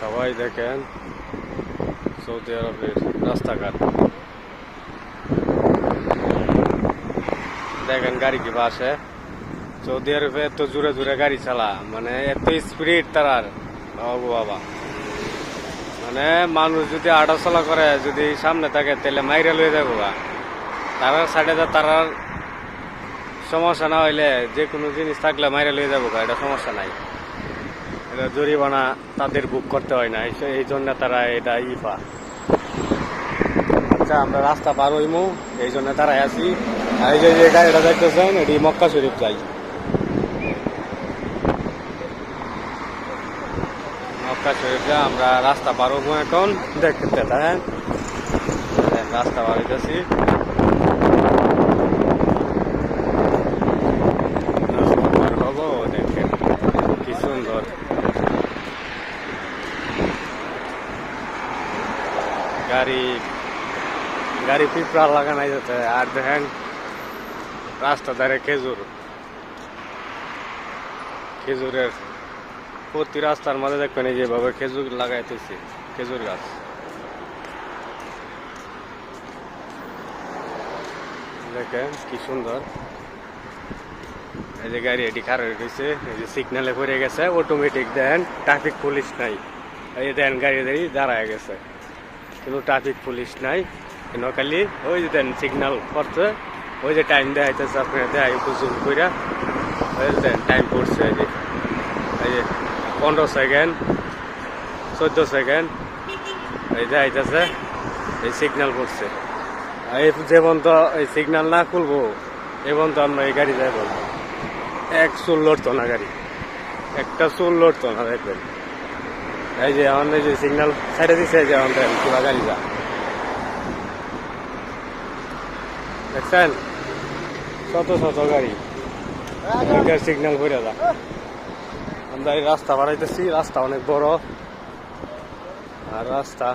সবাই দেখেন সৌদি আরবের রাস্তাঘাট। দেখেন গাড়ি কি বাসে সৌদি আরবে এত জোরে জোরে গাড়ি চালা মানে এত স্পিড তারার বাবু বাবা। মানে মানুষ যদি আটা চলা করে, যদি সামনে থাকে, তাহলে মাইরে লয়ে যাব বা তারার সাইডে যা তারার সমস্যা না হইলে যে কোনো জিনিস থাকলে মাইরে লয়ে যাব এটা সমস্যা নাই। এটা জরিমানা তাদের বুক করতে হয় না। এই- জন্য তারা এটা ইফা আচ্ছা আমরা রাস্তা পার হইমু। এই জন্য তারাই আছি। এই যে যে গাড়িটা দেখতেছেন এটি মক্কা শরীফ যাই। মক্কা শরীফ যা আমরা রাস্তা পার হব এখন। দেখতে দেখেন, রাস্তা পার হইতেছি রাস্তা পার হব দেখেন কি সুন্দর গাড়ি গাড়ি পিঁপড়া লাগানো যেতে আর দেখেন রাস্তা ধারে খেজুর। খেজুরের প্রতি রাস্তার মাঝে দেখবেন এই যেভাবে খেজুর লাগাইতেছে, খেজুর গাছ। দেখেন কি সুন্দর। এই যে গাড়ি এটি খারাপ রয়েছে এই যে সিগনালে পড়ে গেছে অটোমেটিক দেন ট্রাফিক পুলিশ নাই। এই দেন গাড়ি দাঁড়িয়ে গেছে। কিন্তু ট্রাফিক পুলিশ নাই। খালি ওই যে দেন সিগনাল করছে। ওই যে টাইম দেখাইতেছে আপনার দেখাই জুম কইরা। ওই যে দেন টাইম পড়ছে এই যে পনেরো সেকেন্ড চোদ্দ সেকেন্ড এই দেখাইতেছে এই সিগনাল পড়ছে। এই যে পর্যন্ত এই সিগনাল না খুলবো, এ পর্যন্ত আমরা এই গাড়ি যাই বলব এক চুল লড়তো না গাড়ি। একটা চুল লড়তো না দেখবেন। এই যে আমাদের যে সিগন্যাল সাইডে দিচ্ছে যে আমাদের পুরা গাড়ি যা দেখছেন? শত শত গাড়ি। সিগন্যাল করে যা। আমরা এই রাস্তা বাড়াইতেছি রাস্তা অনেক বড়। আর রাস্তা,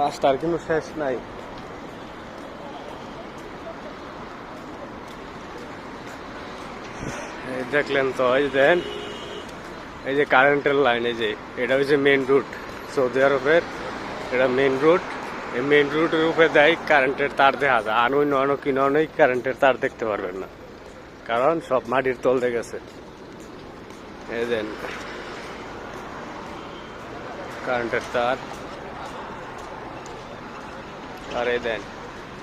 রাস্তার কিন্তু শেষ নাই। দেখলেন তো, এই দেন এই যে কারেন্টের লাইন এই যে এটা হচ্ছে মেন রুট সৌদি আরবের এটা মেন রুট এই মেন রুটের উপরে দেয় কারেন্টের তার দেখা যায়। আর অন্য অন্য কিনে অনেক কারেন্টের তার দেখতে পারবেন না। কারণ সব মাটির তল গেছে। এই দেন কারেন্টের তার। আর এই দেন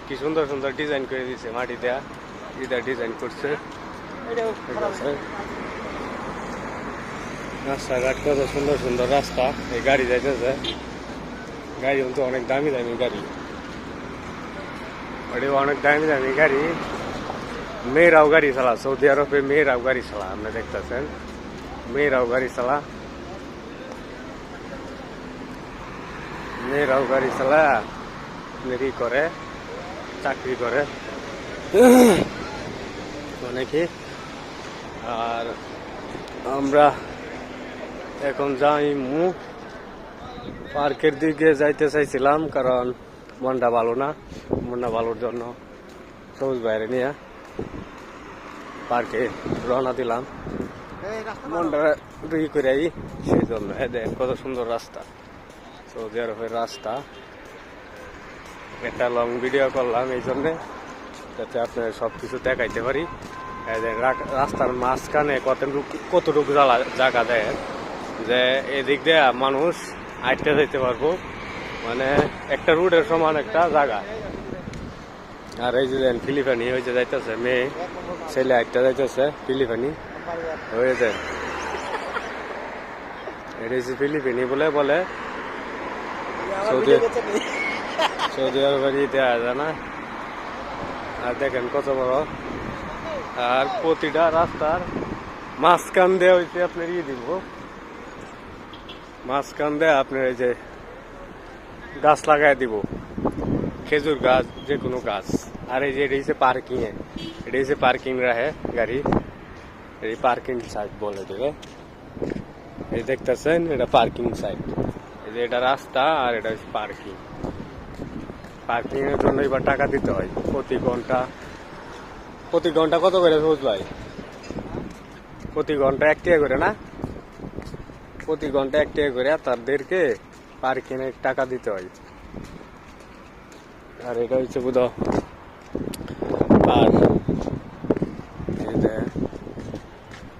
কি সুন্দর সুন্দর ডিজাইন করে দিছে মাটি দেয়া। এটা ডিজাইন করছে। ঠিক আছে রাস্তাঘাট কত সুন্দর সুন্দর রাস্তা, এই গাড়ি যাইতেছে। গাড়ি কিন্তু অনেক দামি দামি গাড়ি। ওটি অনেক দামি দামি গাড়ি। মেয়েরাও গাড়ি চালা, সৌদি আরবে মেয়েরাও গাড়ি চালা, আপনি দেখতেছেন। মেয়েরাও গাড়ি চালা। মেয়েরাও গাড়ি চালা মেরি করে? চাকরি করে। অনেকে। আর আমরা এখন যাই মু। পার্কের দিকে যাইতে চাইছিলাম কারণ মনটা ভালো না। মনটা ভালোর জন্য সবুজ বাইরে নিয়ে পার্কে রওনা দিলাম। মনটা ই করে আই সেই জন্য দেন কত সুন্দর রাস্তা। সৌদি আরবের রাস্তা। একটা লং ভিডিও করলাম এই জন্যে যাতে আপনার সব কিছু দেখাইতে পারি। রাস্তার মাঝখানে কতটুকু কতটুকু জায়গা দেয় যে এদিক দিয়ে মানুষ আটকে যেতে পারব। মানে একটা রুটের সমান একটা জায়গা। আর এই যে দেন ফিলিপানি হয়েছে যাইতেছে, মেয়ে, ছেলে আটটা যাইতেছে হয়েছে এটা হচ্ছে ফিলিপিনি বলে বলে। সৌদি সৌদি আরবের দেওয়া যায় না? আর দেখেন কত বড়। আর প্রতিটা রাস্তার মাঝখান দেওয়া হয়েছে আপনার ইয়ে দিব। মাঝখান দেয়া আপনার এই যে গাছ লাগাই দিব। খেজুর গাছ যে কোনো গাছ। আর এই যে এটা হচ্ছে পার্কিং এটা হচ্ছে পার্কিং রাহে গাড়ি। এই পার্কিং সাইড বলে দেবে। এই দেখতেছেন, এটা পার্কিং সাইড এই যে এটা রাস্তা আর এটা হচ্ছে পার্কিং পার্কিং এর জন্য এবার টাকা দিতে হয়। প্রতি ঘণ্টা প্রতি ঘণ্টা কত করে সবুজ ভাই? প্রতি ঘণ্টা এক টাকা করে না? প্রতি ঘণ্টা এক টাকা করে তাদেরকে পার্কিংয়ে টাকা দিতে হয়। আর এটা হচ্ছে বুধ পার্ক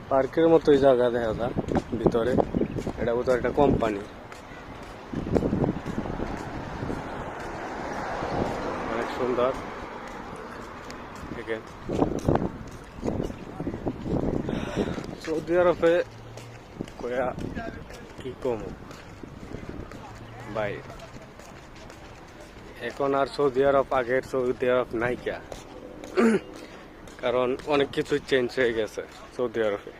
পার্কের মতোই জায়গা দেখা যায় ভিতরে। এটা বোধ একটা কোম্পানি অনেক সুন্দর। সৌদি আরবে কয়া কি কম ভাই এখন আর সৌদি আরব আগের সৌদি আরব নাই কারণ অনেক কিছু চেঞ্জ হয়ে গেছে সৌদি আরবে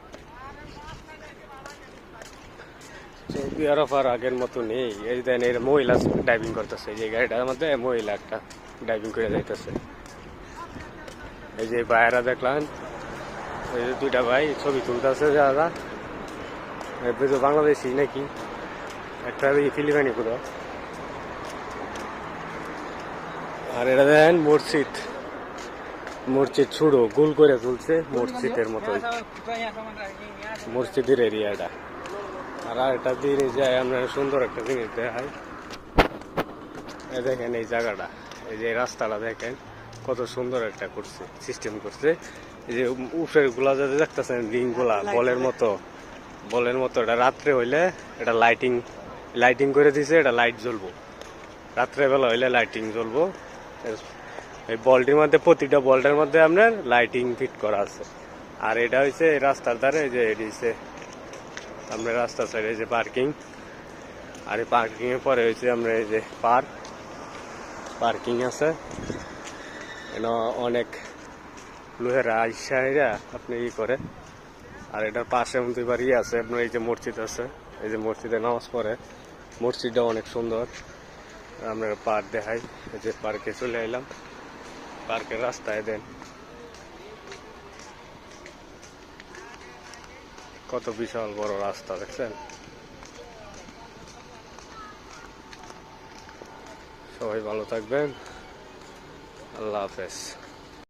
সৌদি আরব আর আগের মতো নেই এই দেন এর মহিলা ড্রাইভিং করতেছে যে গাড়িটার মধ্যে মহিলা একটা ড্রাইভিং করে যাইতেছে এই যে ভাইয়েরা দেখলাম এই যে দুইটা ভাই ছবি তুলতেছে যারা এবার বাংলাদেশি নাকি? একটা ফিলিপাইনি পুরো। আর এটা দেখেন, মসজিদ। মসজিদ ছুড়ো গোল করে তুলছে মসজিদের মতো। মসজিদের এরিয়াটা আর একটা দিনে যায় আমরা সুন্দর একটা জিনিস দেখাই। দেখেন এই জায়গাটা, এই যে রাস্তাটা দেখেন, কত সুন্দর একটা করছে সিস্টেম করছে। এই যে উপরেরগুলা যাতে দেখতেছেন রিংগুলা বলের মতো। বলের মতো, এটা রাত্রে হইলে এটা লাইটিং লাইটিং করে দিছে, এটা লাইট জ্বলবো। রাত্রেবেলা হইলে লাইটিং জ্বলবো। এই বলটির মধ্যে, প্রতিটা বলটার মধ্যে আপনার লাইটিং ফিট করা আছে। আর এটা হয়েছে রাস্তার ধারে যে এটি হচ্ছে আপনার রাস্তার সাইডে যে পার্কিং আর এই পার্কিং এর পরে হয়েছে আমরা এই যে পার্ক পার্কিং আছে। এখানে অনেক লোহের আইসাইরা আপনি ই করে। আর এটার পাশে মধ্যে বাড়ি আছে, আপনার এই যে মসজিদ আছে, এই যে মসজিদে নামাজ পড়ে। মসজিদটা অনেক সুন্দর। আমরা পার্ক দেখাই, এই যে পার্কে চলে এলাম। পার্কের রাস্তায় দেন। কত বিশাল বড় রাস্তা, দেখছেন? সবাই ভালো থাকবেন। আল্লাহ হাফেজ।